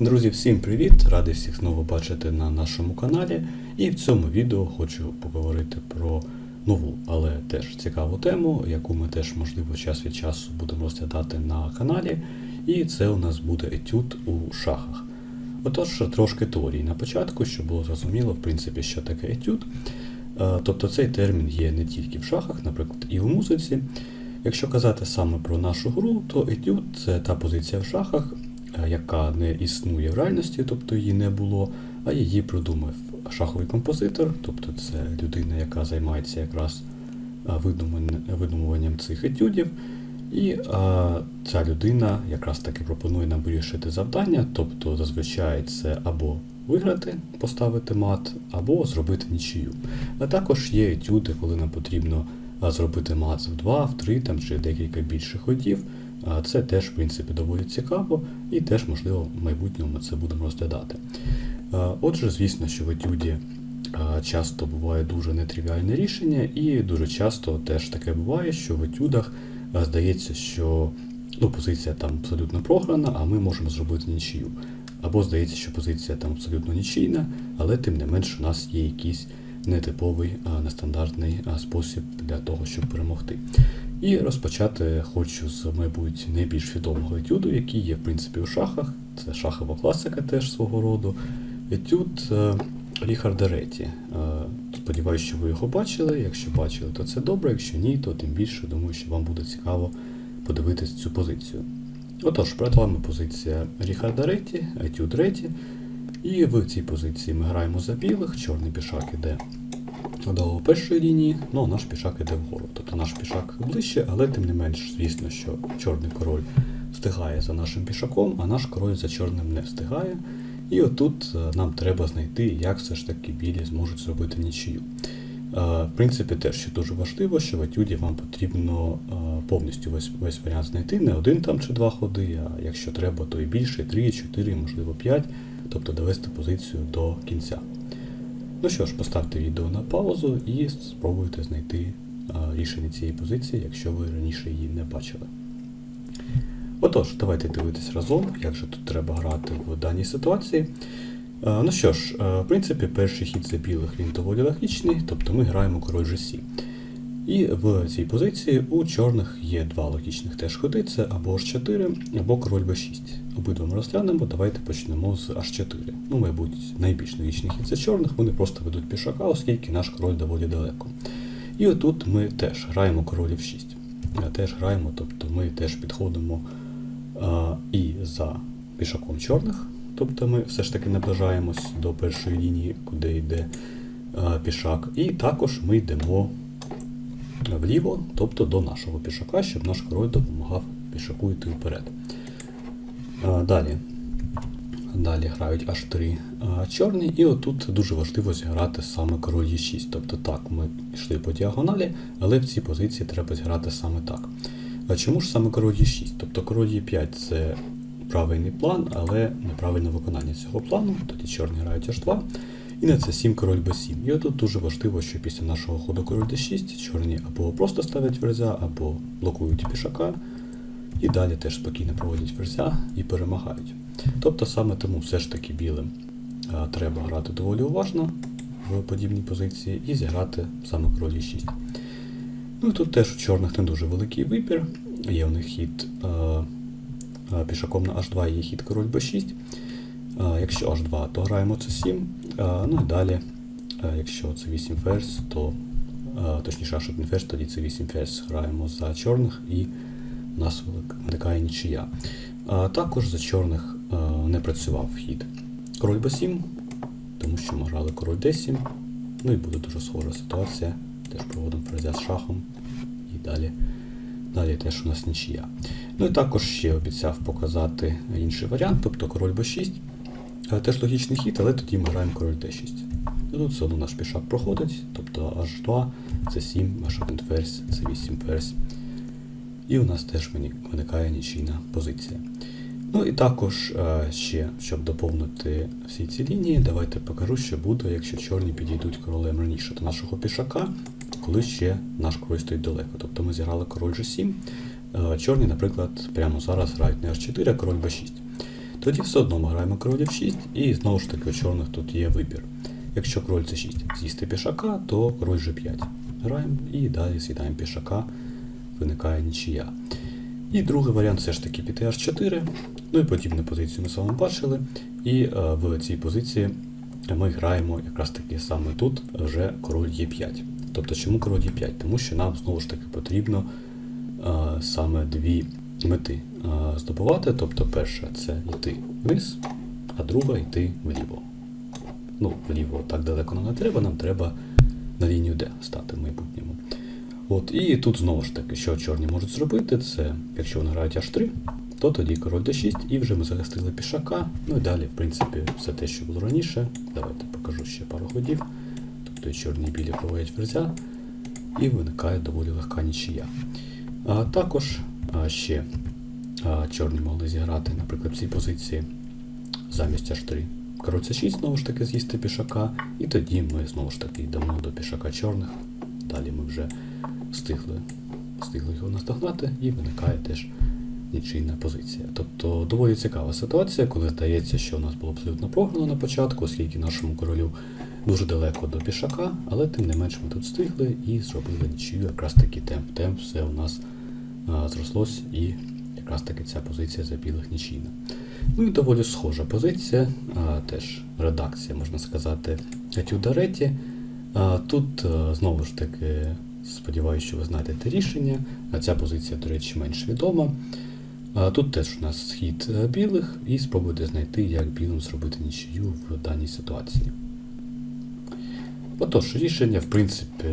Друзі, всім привіт! Радий всіх знову бачити на нашому каналі. І в цьому відео хочу поговорити про нову, але теж цікаву тему, яку ми теж, можливо, час від часу будемо розглядати на каналі. І це у нас буде етюд у шахах. Отож, трошки теорії на початку, щоб було зрозуміло, в принципі, що таке етюд. Е, Тобто цей термін є не тільки в шахах, наприклад, і в музиці. Якщо казати саме про нашу гру, то етюд це та позиція в шахах, яка не існує в реальності, тобто її не було, а її придумав шаховий композитор, тобто це людина, яка займається якраз е, видумуванням- цих етюдів. І а, ця людина якраз таки пропонує нам вирішити завдання, тобто зазвичай це або виграти, поставити мат, або зробити нічию. А також є етюди, коли нам потрібно зробити мат в 2, в 3 там, чи декілька більших ходів. Це теж, в принципі, доволі цікаво, і теж, можливо, в майбутньому ми це будемо розглядати. Отже, звісно, що в етюді часто буває дуже нетривіальне рішення, і дуже часто теж таке буває, що в етюдах здається, що ну, позиція там абсолютно програна, а ми можемо зробити нічию. Або здається, що позиція там абсолютно нічийна, але тим не менш у нас є якийсь нетиповий, нестандартний спосіб для того, щоб перемогти. І розпочати хочу з, мабуть, найбільш відомого етюду, який є в принципі у шахах. Це шахова класика теж свого роду. Етюд е, Ріхарда Реті. Е, Сподіваюсь, що ви його бачили. Якщо бачили, то це добре. Якщо ні, то тим більше думаю, що вам буде цікаво подивитись цю позицію. Отож, перед вами позиція Ріхарда Реті, етюд Реті. І в цій позиції ми граємо за білих, чорний пішак іде до першої лінії, ну а наш пішак іде вгору. Тобто наш пішак ближче, але тим не менш, звісно, що чорний король встигає за нашим пішаком, а наш король за чорним не встигає. І отут е, нам треба знайти, як все ж таки білі зможуть зробити нічию. Е, В принципі, теж ще дуже важливо, що в етюді вам потрібно е, повністю весь, весь варіант знайти, не один там чи два ходи, а якщо треба, то і більше, три, чотири, можливо, п'ять, тобто довести позицію до кінця. Ну що ж, поставте відео на паузу і спробуйте знайти рішення цієї позиції, якщо ви раніше її не бачили. Отож, давайте дивитись разом, як же тут треба грати в даній ситуації. Ну що ж, в принципі, перший хід за білих він доволі логічний, тобто ми граємо король G7. І в цій позиції у чорних є два логічних теж ходи, це або H4, або король B6. Обидва ми розглянемо, давайте почнемо з H4. Ну, мабуть, найбільш логічний хід за чорних, вони просто ведуть пішака, оскільки наш король доволі далеко. І отут ми теж граємо король F6. Е, Теж граємо, тобто ми теж підходимо а, і за пішаком чорних, тобто ми все ж таки наближаємось до першої лінії, куди йде а, пішак. І також ми йдемо вліво, тобто до нашого пішака, щоб наш король допомагав пішаку йти вперед. Далі. Далі грають H3 чорні, і отут дуже важливо зіграти саме король Е6. Тобто так, ми йшли по діагоналі, але в цій позиції треба зіграти саме так. А чому ж саме король Е6? Тобто король Е5 це правильний план, але неправильне виконання цього плану. Тоді чорні грають H2. І на це 7 король Б7. І отут дуже важливо, що після нашого ходу король d6 чорні або просто ставлять ферзя, або блокують пішака. І далі теж спокійно проводять ферзя і перемагають. Тобто саме тому все ж таки білим а, треба грати доволі уважно в подібній позиції і зіграти саме король e6. Ну і тут теж у чорних не дуже великий вибір. Є у них хід а, а, пішаком на h2 є хід король b6. Якщо H2, то граємо C7. Ну і далі, якщо це 8 ферзь, то точніше H1 ферзь, тоді це 8 ферзь граємо за чорних і у нас виникає нічия. Також за чорних не працював хід король b7, тому що ми грали король d7. Ну і буде дуже схожа ситуація. Теж проводимо ферзя з шахом і далі. Далі теж у нас нічия. Ну і також ще обіцяв показати інший варіант, тобто король b6. Теж логічний хід, але тоді ми граємо король d6. І тут все одно наш пішак проходить, тобто h2, c7, h1 ферзь, c8 ферзь. І у нас теж виникає нічийна позиція. Ну і також е, ще, щоб доповнити всі ці лінії, давайте покажу, що буде, якщо чорні підійдуть королем раніше до нашого пішака, коли ще наш король стоїть далеко. Тобто ми зіграли король G7. е, Чорні, наприклад, прямо зараз грають не H4, а король B6. Тоді все одно ми граємо король f6, і знову ж таки у чорних тут є вибір. Якщо король c6 з'їсти пішака, то король g5. Граємо і далі з'їдаємо пішака, виникає нічия. І другий варіант все ж таки піти h4. Ну і подібну позицію ми з вами бачили. І е, в цій позиції ми граємо якраз таки саме тут вже король Е5. Тобто чому король Е5? Тому що нам знову ж таки потрібно е, саме дві мети здобувати. Тобто перша це йти вниз, а друга йти вліво. Ну, вліво так далеко нам не треба, нам треба на лінію Д стати в майбутньому. От, і тут знову ж таки, що чорні можуть зробити, це якщо вони грають H3, то тоді король d6, і вже ми захистили пішака. Ну і далі, в принципі, все те, що було раніше. Давайте покажу ще пару ходів. Тобто чорні і білі проводять ферзя, і виникає доволі легка нічия. А також ще чорні могли зіграти, наприклад, в цій позиції замість H3. Король c6 знову ж таки з'їсти пішака, і тоді ми знову ж таки йдемо до пішака чорних. Далі ми вже встигли, встигли його наздогнати, і виникає теж нічийна позиція. Тобто доволі цікава ситуація, коли здається, що у нас було абсолютно програно на початку, оскільки нашому королю дуже далеко до пішака, але тим не менш ми тут встигли і зробили нічию, якраз таки темп. Темп все у нас зрослось і якраз таки ця позиція за білих нічийна. Ну і доволі схожа позиція, а, теж редакція, можна сказати, Етюдареті. А, Тут знову ж таки сподіваюся, що ви знайдете рішення. Ця позиція, до речі, менш відома. Тут теж у нас схід е, білих, і спробуйте знайти, як білим зробити нічию в даній ситуації. Отож, рішення, в принципі,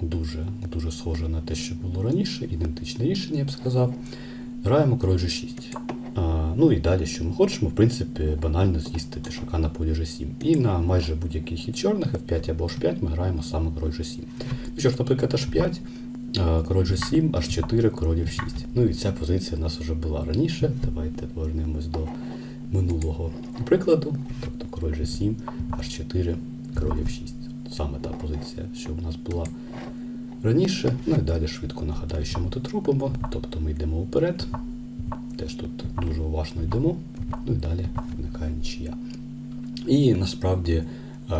дуже дуже схоже на те, що було раніше, ідентичне рішення, я б сказав. Граємо король G6. А, ну і далі, що ми хочемо, в принципі, банально з'їсти пішака на полі G7. І на майже будь-який хід чорних, F5 або H5 ми граємо саме король G7. Ну що ж, наприклад, H5, король G7, H4, король F6. Ну і ця позиція у нас вже була раніше. Давайте повернемось до минулого прикладу. Тобто король G7, H4, король F6. Саме та позиція, що в нас була раніше. Ну і далі швидко нагадаю, що ми тут робимо. Тобто ми йдемо вперед. Теж тут дуже уважно йдемо. Ну і далі виникає нічия. І насправді,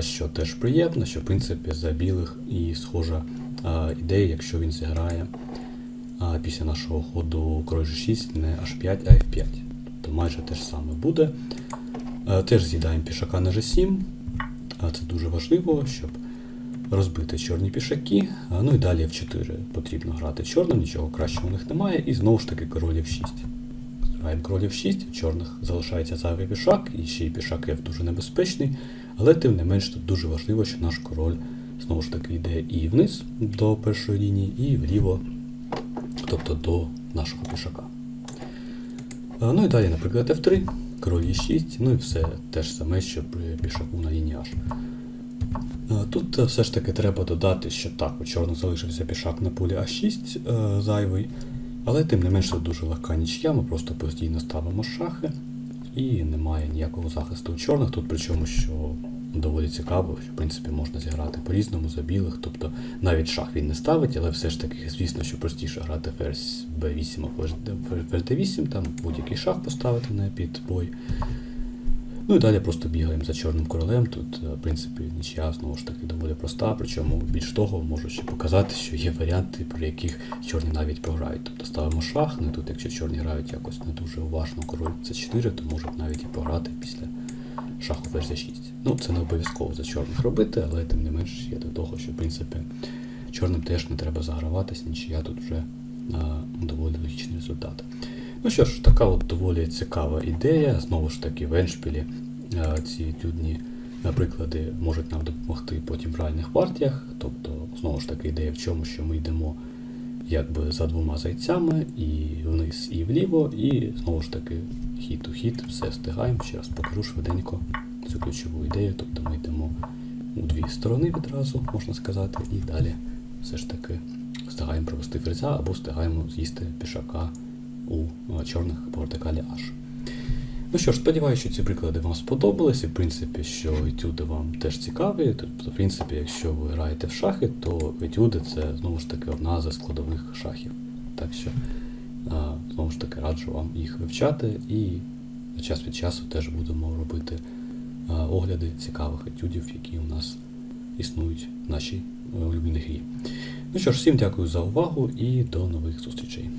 що теж приємно, що в принципі за білих і схожа ідея, якщо він зіграє після нашого ходу король G6 не H5, а F5. Тобто майже те ж саме буде. Теж з'їдаємо пішака на G7. А це дуже важливо, щоб розбити чорні пішаки. Ну і далі F4 потрібно грати чорним, нічого кращого у них немає. І знову ж таки король F6. Граємо король F6, у чорних залишається зайвий пішак, і ще й пішак F дуже небезпечний. Але тим не менш тут дуже важливо, що наш король знову ж таки йде і вниз до першої лінії, і вліво, тобто до нашого пішака. Ну і далі, наприклад, F3, король E6, ну і все те ж саме, що при пішаку на лінії H. Тут е, все ж таки треба додати, що так, у чорно залишився пішак на полі А6 е, зайвий, але тим не менше дуже легка нічия, ми просто постійно ставимо шахи і немає ніякого захисту у чорних. Тут причому, що доволі цікаво, що в принципі можна зіграти по-різному за білих, тобто навіть шах він не ставить, але все ж таки, звісно, що простіше грати ферзь b8 або ферзь d8, там будь-який шах поставити на підбой. Ну і далі просто бігаємо за чорним королем. Тут, е, в принципі, нічия знову ж таки доволі проста, причому більш того, можу ще показати, що є варіанти, при яких чорні навіть програють. Тобто ставимо шах, ну тут, якщо чорні грають якось не дуже уважно король c4, то можуть навіть і програти після шаху ферзь 6. Ну, це не обов'язково за чорних робити, але тим не менш є до того, що в принципі чорним теж не треба заграватись, нічия тут вже а, доволі логічний результат. Ну що ж, така от доволі цікава ідея. Знову ж таки, в Еншпілі ці тюдні приклади можуть нам допомогти потім в реальних партіях. Тобто, знову ж таки, ідея в чому, що ми йдемо якби за двома зайцями, і вниз, і вліво, і знову ж таки хід у хід, все встигаємо. Ще раз покажу швиденько цю ключову ідею. Тобто ми йдемо у дві сторони відразу, можна сказати, і далі все ж таки встигаємо провести фреза або встигаємо з'їсти пішака у е, чорних по вертикалі H. Ну що ж, сподіваюся, що ці приклади вам сподобались, і в принципі, що етюди вам теж цікаві. Тобто, в принципі, якщо ви граєте в шахи, то етюди це знову ж таки одна з складових шахів. Так що, знову ж таки, раджу вам їх вивчати і час від часу теж будемо робити огляди цікавих етюдів, які у нас існують в нашій е, улюбленій грі. Ну що ж, всім дякую за увагу і до нових зустрічей.